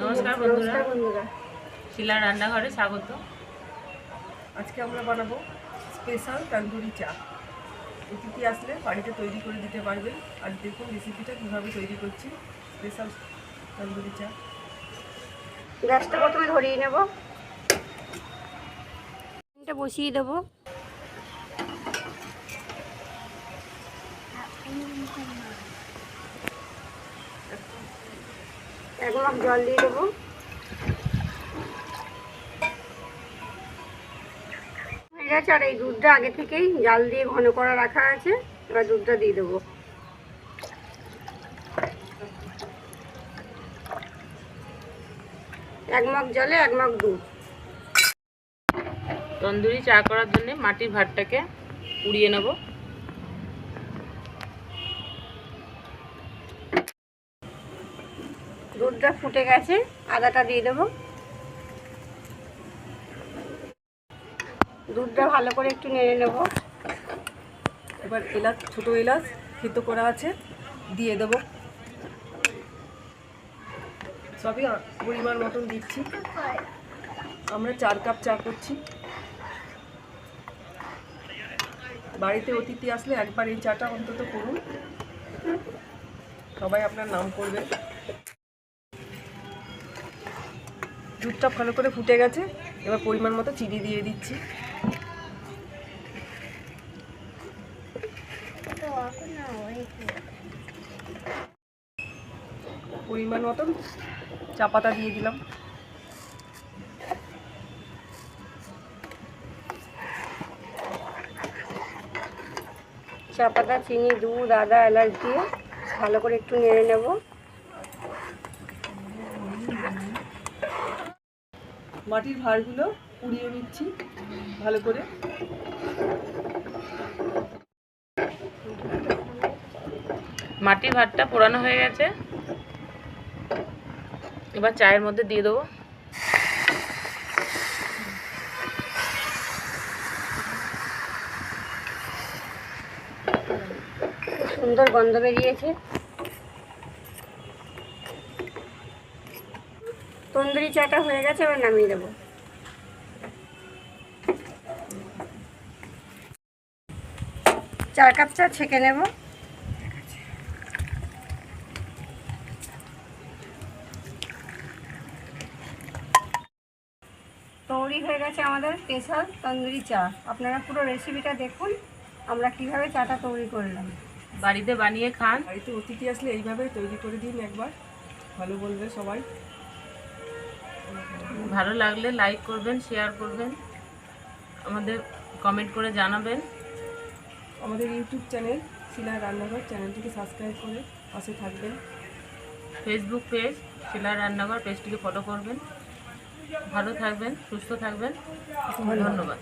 নমস্কার বন্ধুরা। বন্ধুরা। শিলা রান্নাঘরে স্বাগত। আজকে আমরা বানাবো স্পেশাল তন্দুরি চা। অতিথি আসলে বাড়িতে তৈরি করে দিতে পারবেন। আর দেখুন রেসিপিটা কীভাবে তৈরি করছি স্পেশাল তন্দুরি চা। গ্যাসটা প্রথমে ধরিয়ে নেব। এটা বসিয়ে দেবো। এক মাপ জল দিয়ে দেবো। হয়ে গেছে, আর এই দুধটা আগে থেকেই জাল দিয়ে ঘন করা রাখা আছে। এবার দুধটা দিয়ে দেবো। এক মগ জলে, এক মগ দুধ। তন্দুরি চা করার জন্য মাটির ভাতটাকে পুড়িয়ে নেব। দুধটা ফুটে গেছে, আদাটা দিয়ে দেবো। দুধটা ভালো করে একটু নেড়ে নেব। এবার এলাচ, ছোটো এলাচ থেতো করা আছে, দিয়ে দেবো। সবই পরিমাণ মতন দিচ্ছি। আমরা চার কাপ চা করছি। বাড়িতে অতিথি আসলে একবার এই চাটা অন্তত করুন। সবাই আপনার নাম করবে দুধটা ভালো করে ফুটে গেছে। এবার পরিমাণ মতো চিনি দিয়ে দিচ্ছি। পরিমাণ মতন চা পাতা দিয়ে দিলাম। চা পাতা, চিনি, দুধ, আদা, এলাচ দিয়ে ভালো করে একটু নেড়ে নেব। মাটির ভাঁড়গুলো পুড়িয়ে নিচ্ছি ভালো করে। মাটির ভাতটা পোড়ানো হয়ে গেছে। এবার চায়ের মধ্যে দিয়ে দেবো। সুন্দর গন্ধ বেরিয়েছে। তন্দুরি চাটা হয়ে গেছে এবার নামিয়ে দেবো। চার কাপ চা ছেঁকে নেব। তৈরি হয়ে গেছে আমাদের স্পেশাল তন্দুরি চা। আপনারা পুরো রেসিপিটা দেখুন আমরা কীভাবে চাটা তৈরি করলাম। বাড়িতে বানিয়ে খান। বাড়িতে অতিথি আসলে এইভাবে তৈরি করে দিন একবার ভালো বলবে সবাই। ভালো লাগলে লাইক করবেন শেয়ার করবেন আমাদের কমেন্ট করে জানাবেন। আমাদের ইউটিউব চ্যানেল শিলার রান্নাঘর চ্যানেলটিকে সাবস্ক্রাইব করে পাশে থাকবেন। ফেসবুক পেজ শিলার রান্নাঘর পেজটিকে ফলো করবেন। ভালো থাকবেন সুস্থ থাকবেন। ধন্যবাদ।